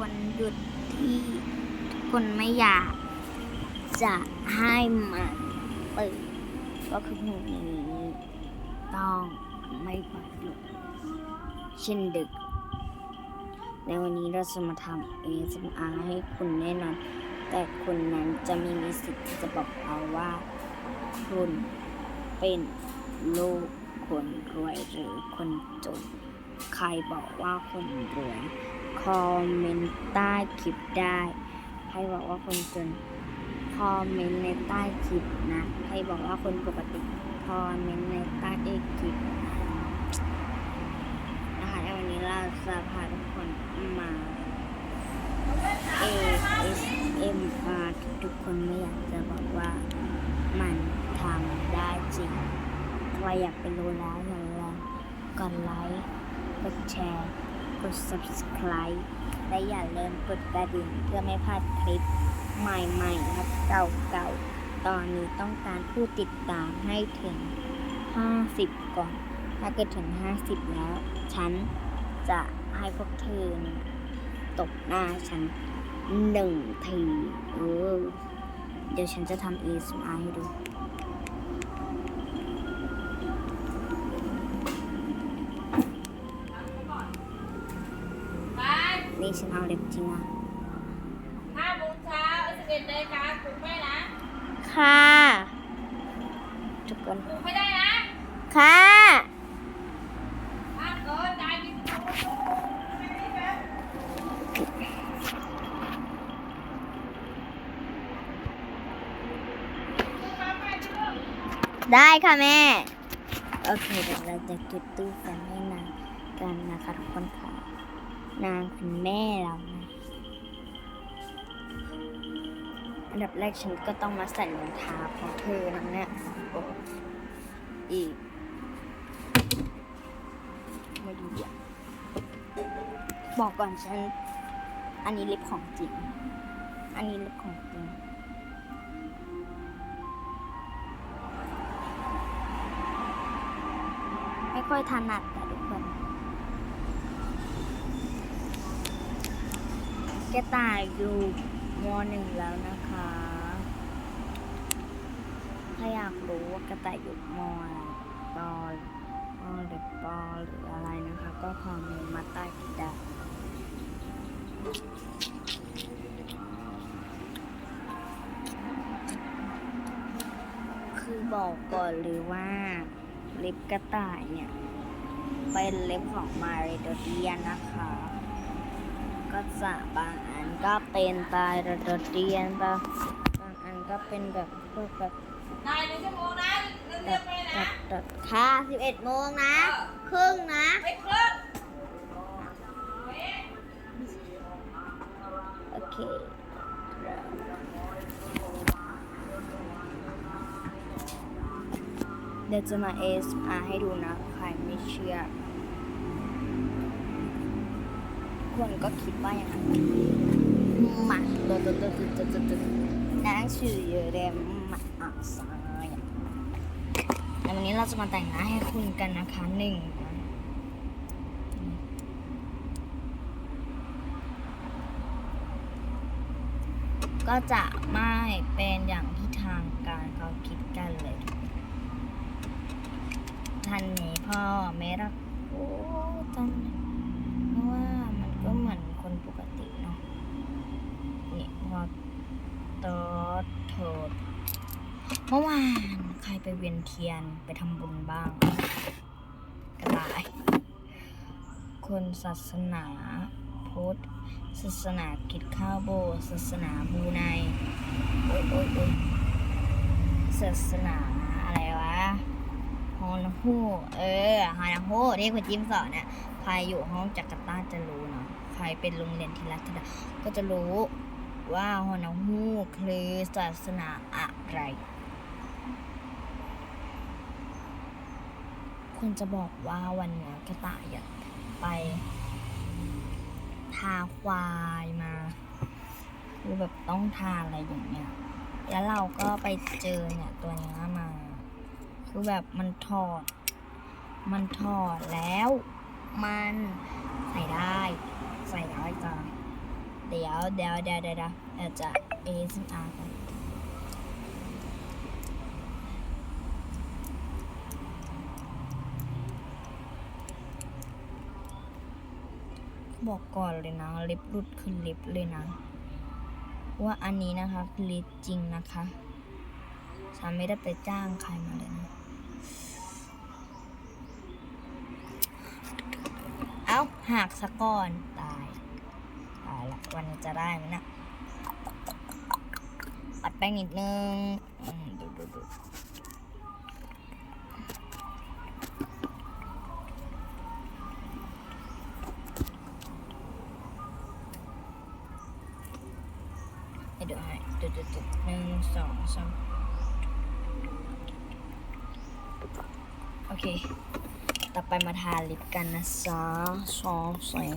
วันหยุดที่ทุกคนไม่อยาก จะให้มันตื่นก็คือพรุ่งนี้ต้องไม่ปลุกเช่นดึก ในวันนี้เราจะมาทำ ASMR ให้คุณแน่นอน แต่คุณนั้นจะมีมีสิทธิ์ที่จะบอกเราว่า คุณเป็นลูกคนรวยหรือคนจน ใครบอกว่าคนรวย คอมเมนต์ใต้คลิปได้ใครบอกว่าคนจน คอมเมนต์ในใต้คลิปนะใครบอกว่าคนปกติ คอมเมนต์ในใต้คลิปนะคะในวันนี้เราจะพาทุกคนมา ASMR ทุกคนไม่อยากจะบอกว่ามันทำได้จริงใครอยากไปรู้แล้วอย่าลืมกดไลค์ กดแชร์ กด subscribe และอย่าลืมกดกระดิ่งเพื่อไม่พลาดคลิปใหม่ๆครับเก่าๆ ตอนนี้ต้องการผู้ติดตามให้ถึง 50 ก่อน ถ้าเกิดถึง 50 แล้ว ฉันจะให้พวกเธอตบหน้าฉันหนึ่งที เออ เดี๋ยวฉันจะทำ ASMR ให้ดู นี่ฉันเอาเล็บจริงอะห้าโมงเช้าสิบเอ็ดนาฬิกาปลุกไม่นะค่ะทุกคนปลุกไม่ได้นะ ค่ะห้ามเกินใจมีสิบโมงได้ค่ะแม่ โอเคเดี๋ยวเราจะจุดตู้แฟนให้นางกันนะคะทุกคนค่ะ นางคุณแม่เรานะอันดับแรกฉันก็ต้องมาใส่รองเท้าของเธอนะเนี่ยอีกม่ดีอะบอกก่อนฉัน อันนี้เล็บของจริง อันนี้เล็บของจริงไม่ค่อยถนัดแต่ทุ กระต่ายอยู่มหนึ่งแล้วนะคะ ถ้าอยากรู้ว่ากระต่ายอยู่มอะไรปอปอหรือปอหรืออะไรนะคะ ก็คอมเมนต์มาใต้คลิปได้คือบอกก่อนเลยว่าเล็บกระต่ายเนี่ย เป็นเล็บของมาเรโดเดียนนะคะ ก็จะบางอันก็เป็นตาเรโดเดียนบางบางอันก็เป็นแบบพวกแบบนายหนึ่งชั่วโมงนะเรีแบยบบไปแบนะบแบบค่ะ11โมงนะ ครึ่งนะไปครึ่งโอเคเดี๋ยวจะมา ASMR ให้ดูนะ ใครไม่เชื่อ คนก็คิดว่าอย่างนั้นมาตัวตัวตัวตัวตัวตัวตัวนังสือเยอะเดมมาอ่านสายแล้ววันนี้เราจะมาแต่งหน้าให้คุณกันนะคะหนึ่งก็จะไม่เป็นอย่างที่ทางการเขาคิดกันเลยท่านนี้พ่อไม่รักโอ้ท่านเพราะว่ามันก็เหมือน คนปกติเนาะนี่พอตอดโทษเมื่อวานใครไปเวียนเทียนไปทำบุญบ้างกระต่ายคนศาสนาพุทธศาสนาคริดข้าวโบศาสนาบูไนโอ๊ยโอ๊ยโอ๊ยศาสนาอะไรวะฮอนฮูเออฮอนฮูที่คุณจิมสอนเนี่ยใครอยู่ห้องจักรตาจะรู้เนาะ รเป็นโรงเรียนที่รัตดาก็จะรู้ว่าฮอนฮูคือศาสนาอะไร คุณจะบอกว่าวันนี้กระต่ายอะไป ทาควายมาคือแบบต้องทาอะไรอย่างเงี้ย แล้วเราก็ไปเจอเนี่ยตัวเนี้มา คือแบบมันถอด มันถอดแล้ว มันใส่ได้ ใส่ได้จ้ะเดี๋ยวเดี๋ยวเดี๋ยวเดี๋ยวเดี๋ยวเราจะ ASMR กันบอกก่อนเลยนะลิปรุดคือลิปเลยนะ ว่าอันนี้นะคะคือลิปจริงนะคะฉันไม่ได้ไปจ้างใครมาเลยนะ เอาหักสะก่อน วันจะได้ไหมนะปัดแป้งนิดนึงดูดูดูให้ดูให้ดูดูดูหนึ่งสองสามโอเค ต่อไปมาทาลิปกันนะจ๊ะสองสวย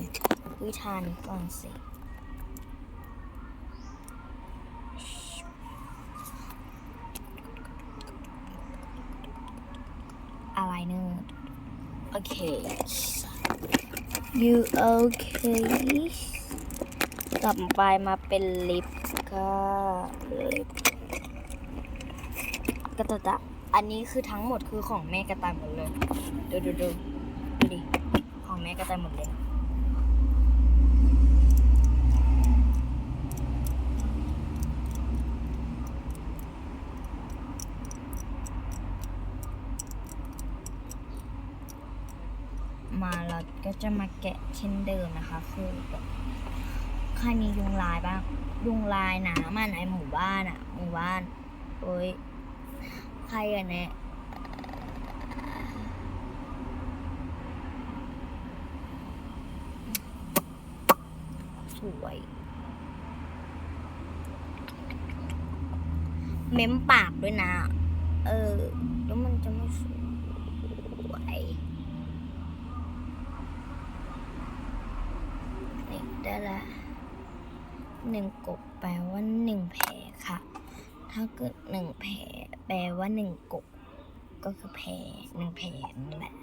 วิทานี้ก่อนสิ อะไรเนอะ โอเค you okay ต่อไปมาเป็นลิปก็ลิปกระตตะอันนี้คือทั้งหมดคือของแม่กระต่ายหมดเลย ดูดูดูดูดิ ของแม่กระต่ายหมดเลย มาเราก็จะมาแกะเช่นเดิมนะคะคือแบบใครมียุงลายบ้างยุงลายหนามันไอหมู่บ้านอะหมู่บ้านโอ้ยใครอะเนี่ยสวย เม้มปากด้วยนะ เออ แล้วมันจะไม่สวย นี่ ได้ละหนึ่งกบแปลว่าหนึ่งแผลค่ะ ถ้าเกิดหนึ่งแผลแปลว่าหนึ่งกบก็คือแผลหนึ่งแผลนั่นแหละ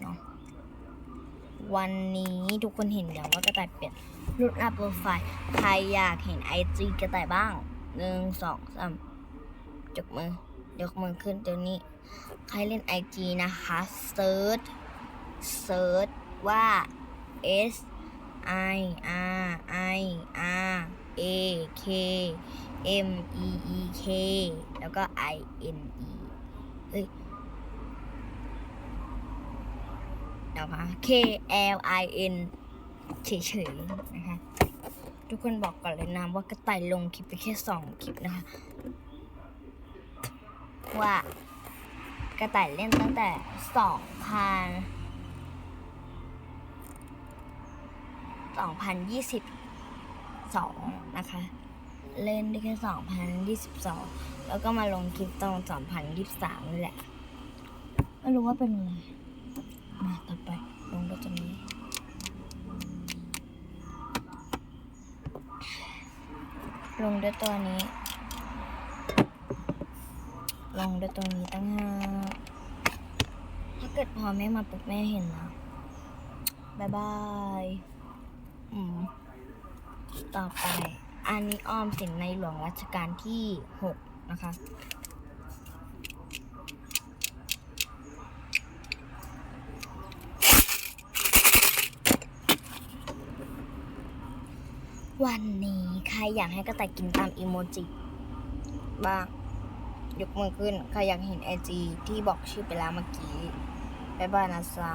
เนาะวันนี้ทุกคนเห็นอย่างว่ากระต่ายเปลี่ยนรูปหน้าโปรไฟล์ใครอยากเห็นไอจีกระต่ายบ้างหนึ่งสองสามจกมือยกมือขึ้นเดี๋ยวนี้ ใครเล่นไอจีนะคะเซิร์ชเซิร์ชว่า S I R I R A K M E E K แล้วก็ I N E เอ้ยเดี๋ยวนะ K L I N เฉยๆนะคะ ทุกคนบอกก่อนเลยนะว่ากระต่ายลงคลิปไปแค่สองคลิปนะคะ ว่ากระต่ายเล่นตั้งแต่สองพัน 2022 นะคะ เล่นได้แค่ 2022 แล้วก็มาลงคลิปตอน 2023 นี่แหละ ไม่รู้ว่าเป็นอะไรมาต่อไปลงด้วยตัวนี้ลงด้วยตัวนี้ ลงด้วยตัวนี้ตั้งห้าถ้าเกิดพอแม่มาปุ๊บแม่เห็นนะบายบาย ต่อไป อันนี้ออมสินในหลวงรัชกาลที่หกนะคะ วันนี้ใครอยากให้กระต่ายกินตามอีโมจิบ้างยกมือขึ้น ใครอยากเห็นไอจีที่บอกชื่อไปแล้วเมื่อกี้บายบายนะซา